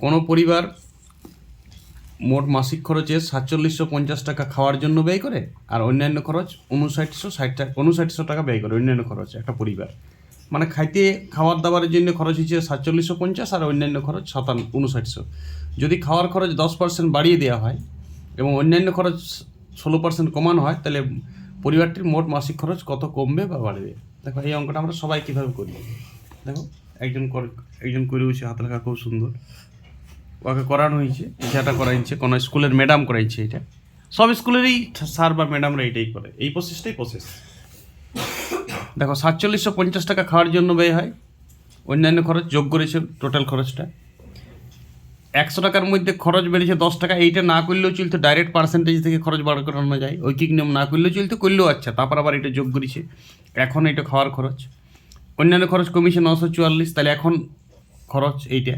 কোনো পরিবার মোট মাসিক খরচে সাতচল্লিশশো পঞ্চাশ টাকা খাওয়ার জন্য ব্যয় করে আর অন্যান্য খরচ উনষাটশো ষাট টাকা, উনষাটশো টাকা ব্যয় করে অন্যান্য খরচ একটা পরিবার। মানে খাইতে, খাওয়ার দাওয়ারের জন্য খরচ হচ্ছে সাতচল্লিশশো পঞ্চাশ আর অন্যান্য খরচ সাতান, উনষাটশো। যদি খাওয়ার খরচ দশ পার্সেন্ট বাড়িয়ে দেওয়া হয় এবং অন্যান্য খরচ ষোলো পার্সেন্ট কমানো হয়, তাহলে পরিবারটির মোট মাসিক খরচ কত কমবে বা বাড়বে? দেখো, এই অঙ্কটা আমরা সবাই কীভাবে করি? দেখো, একজন একজন করে হাত লেখা খুব সুন্দর। ওকে করানো হয়েছে, যেটা করাইছে, কোনো স্কুলের ম্যাডাম করাইছে এটা। সব স্কুলেরই স্যার বা ম্যাডামরা এটাই করে। এই প্রসেসটাই প্রসেস দেখো, সাতচল্লিশশো পঞ্চাশ টাকা খাওয়ার জন্য ব্যয় হয়। অন্যান্য খরচ যোগ করেছে টোটাল খরচটা। একশো টাকার মধ্যে খরচ বেড়েছে দশ টাকা। এইটা না করলেও চলতো ডাইরেক্ট পার্সেন্টেজ থেকে খরচ বার করানো যায়। ঐকিক নিয়ম না করলেও চলতো, করলেও আচ্ছা তারপর আবার এটা যোগ করেছে। এখন এটা খাওয়ার খরচ। অন্যান্য খরচ কমিয়েছে নশো চুয়াল্লিশ, তাহলে এখন খরচ এইটা।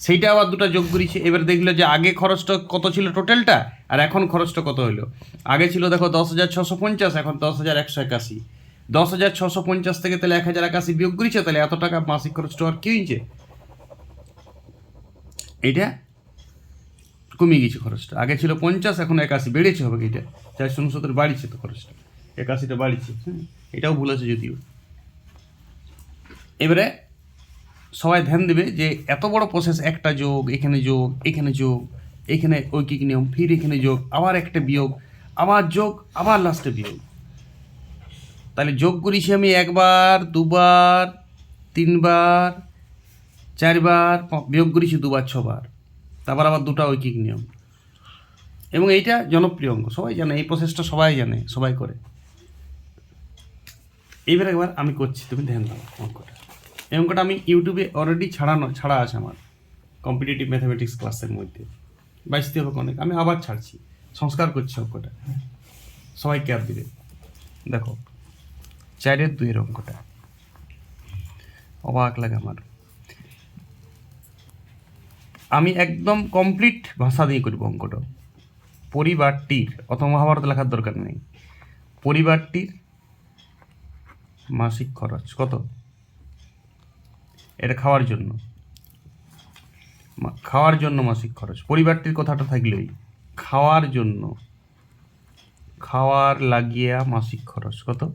সেইটা আবার দুটো যোগ করেছে। এবার দেখল যে আগে খরচটা কত ছিল টোটালটা আর এখন খরচটা কত হলো আগে ছিল দেখো দশ হাজার ছশো পঞ্চাশ, এখন দশ হাজার একশো একাশি। দশ হাজার ছশো পঞ্চাশ থেকে তাহলে এক হাজার একাশি বিয়োগ করেছে, তাহলে এত টাকা মাসিক খরচটা আর কি হয়েছে? এটা কমে গেছে খরচটা। আগে ছিল পঞ্চাশ, এখন একাশি, বেড়েছে হবে এটা? চারশো উনসত্তর বাড়িছে তো খরচটা। একাশিটা বাড়িছে হ্যাঁ এটাও ভুল আছে যদিও। এবারে সবাই ধ্যান দেবে যে এত বড় প্রসেস একটা যোগ, এখানে যোগ এখানে যোগ, এখানে ঐকিক নিয়ম, ফির এখানে যোগ, আবার একটা বিয়োগ, আবার যোগ, আবার লাস্টে বিয়োগ। তাহলে যোগ করেছি আমি একবার, দুবার, তিনবার, চারবার বিয়োগ করেছি দুবার, ছবার। তারপর আবার দুটা ঐকিক নিয়ম। এবং এইটা জনপ্রিয় অঙ্ক সবাই জানে, এই প্রসেসটা সবাই জানে, সবাই করে। এইবার একবার আমি করছি, তুমি ধ্যান দাও, অঙ্কটা। এই অঙ্কটা আমি ইউটিউবে অলরেডি ছাড়ানো ছাড়া আছে আমার। কম্পিটিটিভ ম্যাথামেটিক্স ক্লাসের মধ্যে। বাইশতে হবে অনেক। আমি আবার ছাড়ছি। সংস্কার করছি অঙ্কটা। সবাই কেয়ার দিবে। দেখো চারের দুইয়ের অঙ্কটা। অবাক লাগে আমার। আমি একদম কমপ্লিট ভাষা দিয়ে করব অঙ্কটা। পরিবারটির, অত মহাভারত লেখার দরকার নেই। পরিবারটির মাসিক খরচ কত? এটা খাওয়ার জন্য। খাওয়ার জন্য মাসিক খরচ। পরিবারটির কথাটা থাকলেই। খাওয়ার জন্য। খাওয়ার লাগিয়া মাসিক খরচ কত?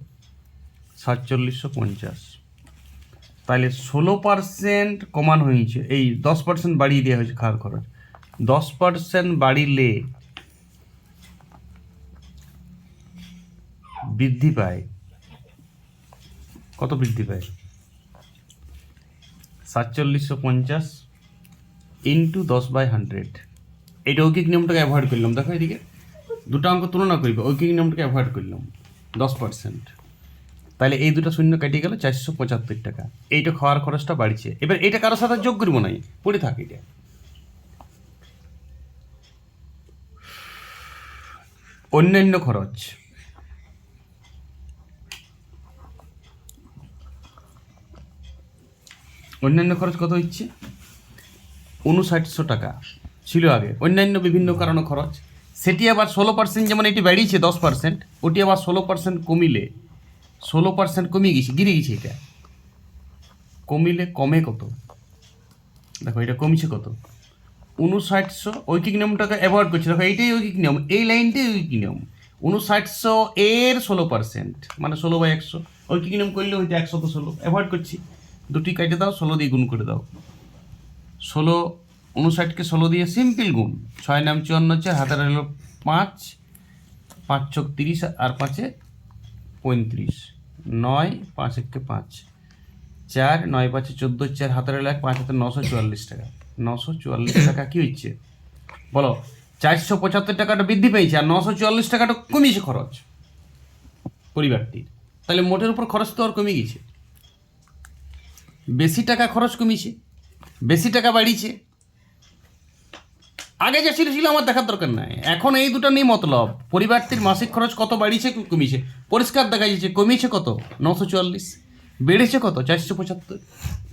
সাতচল্লিশশো পঞ্চাশ। তাহলে ষোলো পার্সেন্ট কমান হয়েছে। এই দশ পার্সেন্ট বাড়িয়ে দেওয়া হয়েছে খাওয়ার খরচ। দশ পার্সেন্ট বাড়িলে বৃদ্ধি পায়। কত বৃদ্ধি পায়? সাতচল্লিশশো পঞ্চাশ ইন্টু দশ বাই হান্ড্রেড এইটা ঐকিক নিয়মটাকে অ্যাভয়েড করলাম। দেখো এদিকে। দুটো অঙ্ক তুলনা করবে। ঐকিক নিয়মটাকে অ্যাভয়েড করলাম। দশ পার্সেন্ট তাহলে এই দুটো শূন্য কেটে গেল চারশো পঁচাত্তর টাকা। এইটা খাওয়ার খরচটা বাড়ছে। এবার এটা কারোর সাথে যোগ করব নাই পড়ে থাক এটা। অন্যান্য খরচ। অন্যান্য খরচ কত হচ্ছে? উনষাটশো টাকা। ছিল আগে। অন্যান্য বিভিন্ন কারণে খরচ। সেটি আবার ষোলো পার্সেন্ট যেমন এটি বাড়িয়েছে দশ পার্সেন্ট ওটি আবার ষোলো পার্সেন্ট কমিলে। ষোলো পার্সেন্ট কমিয়ে গেছে, গিরে গেছে এটা। কমিলে কমে কত? দেখো, এটা কমছে কত? উনষাটশো ঐকিক নিয়মটাকে অ্যাভয়েড করছে। দেখো, এইটাই ঐকিক নিয়ম, এই লাইনটাই ঐকিক নিয়ম। উনষাটশো এর ষোলো পার্সেন্ট মানে ষোলো বাই একশো। ঐকিক নিয়ম করলে হয়তো একশো তো ষোলো। অ্যাভয়েড করছি। দুটি কেটে দাও, ষোলো দিয়ে গুণ করে দাও। ষোলো উনষাটকে ষোলো দিয়ে সিম্পল গুণ। ছয় নাম চুয়ান্ন চার হাতের হলো পাঁচ পাঁচ চোখ তিরিশ আর পাঁচে পঁয়ত্রিশ। নয় পাঁচ একে পাঁচ। চার, নয় পাঁচে চোদ্দ, চার হাতের হলো এক, পাঁচ হাতে নশো চুয়াল্লিশ টাকা। নশো চুয়াল্লিশ টাকা কী হচ্ছে? বলো, চারশো পঁচাত্তর টাকাটা বৃদ্ধি পেয়েছে আর নশো চুয়াল্লিশ টাকাটা কমিয়েছে খরচ পরিবারটির। তাহলে মোটের উপর খরচ তো আর কমে গেছে। বেশি টাকা খরচ কমিয়েছে বেশি টাকা বাড়িয়েছে আগে যা ছিল ছিল আমার দেখার দরকার নাই। এখন এই দুটো নেই মতলব। পরিবারটির মাসিক খরচ কত বাড়িয়েছে কমিয়েছে পরিষ্কার দেখা যাচ্ছে কমিয়েছে কত? নশো চুয়াল্লিশ। বেড়েছে কত? চারশো পঁচাত্তর।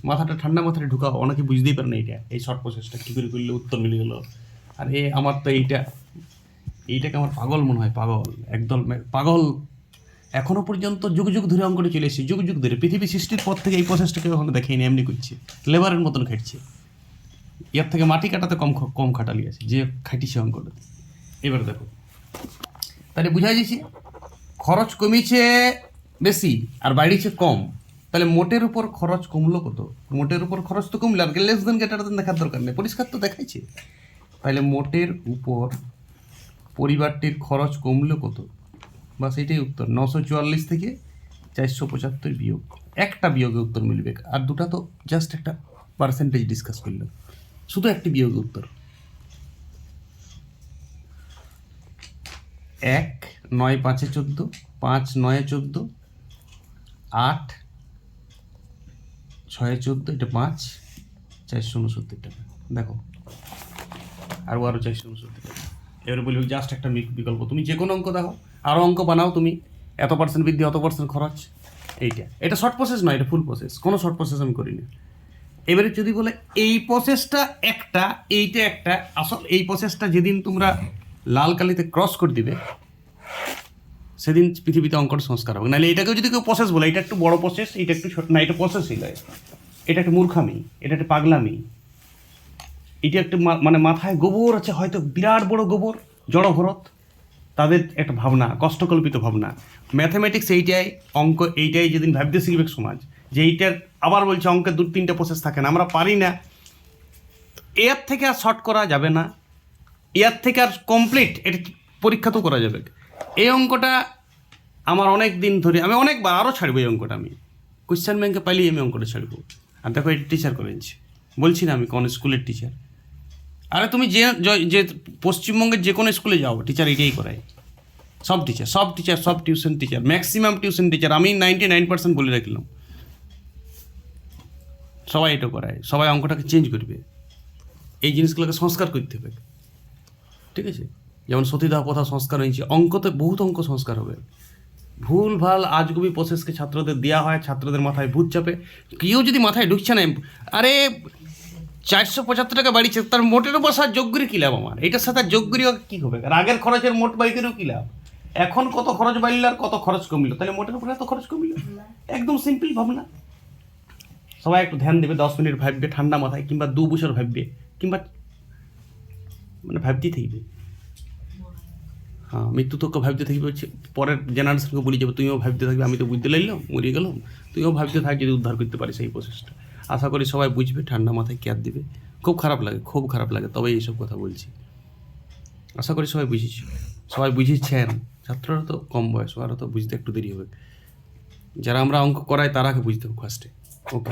মাথাটা ঠান্ডা মাথায় ঢুকাও, অনেকে বুঝতেই পারে না এটা এই শর্ট প্রসেসটা কী করে করলে উত্তর মিলে গেলো। আর এ আমার তো এইটা, এইটাকে আমার পাগল মনে হয়, পাগল। একদম পাগল এখনও পর্যন্ত যুগ যুগ ধরে অঙ্কটা চলে এসেছে। যুগ যুগ ধরে পৃথিবী সৃষ্টির পর থেকে এই প্রসেসটাকে কখনো দেখেনি, এমনি করছে। লেবারের মতন খাটছে এর থেকে মাটি কাটাতে কম কম খাটালি আছে, যে খাইটিছে অঙ্কটা। এবার দেখো। তাহলে বুঝা যাচ্ছে খরচ কমিছে বেশি আর বাড়িছে কম। তাহলে মোটের উপর খরচ কমলো কত? মোটের উপর খরচ তো কমলো, আর লেস দেন গেটার দেন দেখার দরকার নেই। পরিষ্কার তো দেখাইছে। তাহলে মোটের উপর পরিবারটির খরচ কমলো কত? বাস এটাই উত্তর। নশো চুয়াল্লিশ থেকে চারশো পঁচাত্তর বিয়োগ। একটা বিয়োগে উত্তর মিলবে। আর দুটা তো জাস্ট একটা পার্সেন্টেজ ডিসকাস করলাম। শুধু একটি বিয়োগে উত্তর। এক, নয়, পাঁচে চোদ্দ, পাঁচ, নয়ে চোদ্দ, আট, ছয়ে চোদ্দ, এটা পাঁচ, চারশো উনসত্তর টাকা। দেখো, আরও আরও চারশো উনসত্তর টাকা। এবারে বলি জাস্ট একটা বিকল্প। তুমি যে কোনো অঙ্ক দেখো। আরও অঙ্ক বানাও তুমি। এত পার্সেন্ট বৃদ্ধি, অত পার্সেন্ট খরচ। এইটা। এটা শর্ট প্রসেস নয়, এটা ফুল প্রসেস কোনো শর্ট প্রসেস আমি করিনি। এবারে যদি বলে এই প্রসেসটা একটা, এইটা একটা, আসল এই প্রসেসটা যেদিন তোমরা লাল কালিতে ক্রস করে দিবে, সেদিন পৃথিবীতে অঙ্কটা সংস্কার হবে। নাহলে এটাকেও যদি কেউ প্রসেস বলে এটা একটু বড় প্রসেস এটা একটু ছোট না, এটা প্রসেসই নয় এটা একটা মূর্খামি, এটা একটা পাগলামি। এটা একটা মানে মাথায় গোবর আছে, হয়তো বিরাট বড় গোবর, জড় ভরত। তাদের একটা ভাবনা, কষ্টকল্পিত ভাবনা। ম্যাথামেটিক্স এইটাই, অঙ্ক এইটাই যেদিন ভাবতে শিখবে সমাজ, যে এইটার আবার বলছে অঙ্কের দু, তিনটে প্রসেস থাকে না, আমরা পারি না। এর থেকে আর শর্ট করা যাবে না। এর থেকে আর কমপ্লিট এটা পরীক্ষা তো করা যাবে। এই অঙ্কটা আমার অনেক দিন ধরে, আমি অনেকবার আরও ছাড়বো এই অঙ্কটা আমি। কোশ্চেন ব্যাংকে পাইলেই আমি অঙ্কটা ছাড়বো। আর দেখো, এটা টিচার করেছি বলছি না আমি, কোন স্কুলের টিচার আরে তুমি যে যে পশ্চিমবঙ্গের যে কোনো স্কুলে যাও টিচার এটাই করায়। সব টিচার সব টিচার সব tuition teacher maximum tuition teacher আমি নাইনটি নাইন পার্সেন্ট বলে রাখলাম। সবাই এটা করায়, সবাই অঙ্কটাকে চেঞ্জ করবে। এই জিনিসগুলোকে সংস্কার করতে হবে। ঠিক আছে? যেমন সতীদাহ প্রথা সংস্কার হয়েছে, অঙ্কতে বহুত অঙ্ক সংস্কার হবে। ভুল, ভালো, আজগুবি প্রসেসকে ছাত্রদের দেওয়া হয়, ছাত্রদের মাথায় ভূত চাপে। কেউ যদি মাথায় ঢুকছে না, আরে চারশো পঁচাত্তর টাকা বাড়িছে তার মোটের উপর সার যোগ্যরি কী লাভ আমার? এটার সাথে যোগ্যরি কী হবে? আগের খরচের মোট বাইকেরও কী লাভ? এখন কত খরচ বাড়ল আর কত খরচ কমিল? তাহলে মোটের উপরে এত খরচ কমিল? একদম সিম্পল ভাবনা। সবাই একটু ধ্যান দেবে, দশ মিনিট ভাববে, ঠান্ডা মাথায়, কিংবা দু বছর ভাববে, কিংবা মানে ভাবতেই থাকবে। হ্যাঁ মৃত্যু তোকে ভাবতে থাকবে পরের জেনারেশনকে বলি যাবে, তুমিও ভাবতে থাকবে, আমি তো বুঝতে লাগলাম, মরিয়ে গেলাম, তুমিও ভাবতে থাক, যদি উদ্ধার করতে পারিস এই প্রসেসটা আশা করি সবাই বুঝবে, ঠান্ডা মাথায় কেয়ার দিবে। খুব খারাপ লাগে, খুব খারাপ লাগে তবে এইসব কথা বলছি। আশা করি সবাই বুঝেছি। সবাই বুঝেছেন। ছাত্ররা তো কম বয়স, ওরা তো বুঝতে একটু দেরি হবে। যারা আমরা অঙ্ক করাই তারাকে বুঝতে হবে ফার্স্টে ওকে